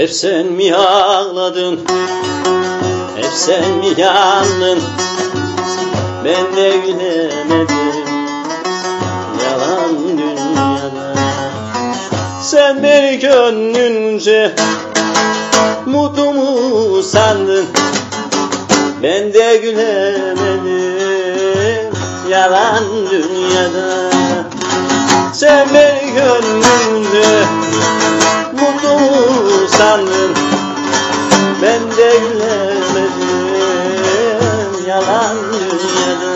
Hep sen mi ağladın? Hep sen mi yandın? Ben de gülemedim. Yalan dünyada. Sen beni gönlünce Mutlu mu sandın. Ben de gülemedim. Yalan dünyada. Sen beni gönlünce mu sandın Ben de gülemedim. Yalan dünyada.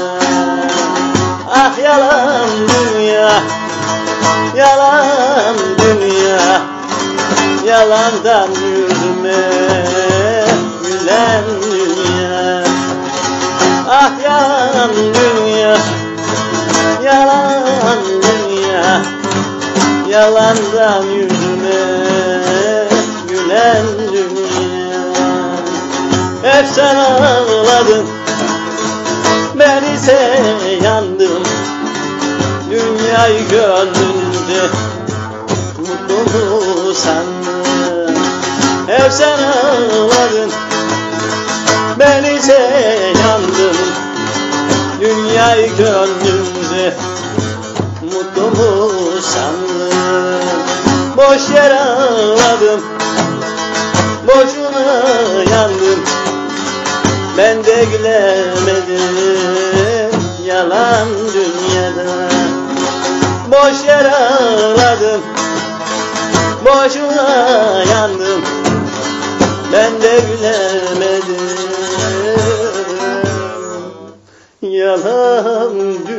Ah yalan dünya Yalan dünya. Yalandan yüzüme Gülen dünya. Ah yalan dünya Yalan dünya. Yalandan yüzüme Gülen dünya. Hep sen ağladın Ben ise yandım Dünyayı gönlünce Mutlu mu sandın? Hep sen ağladın Ben ise yandım Dünyayı gönlünce Mutlu mu Boş yere ağladım Boşuna yandım. Ben de gülemedim Yalan dünyada. Boş yere ağladım Boşuna yandım. Ben de gülemedim. Yalan dünyada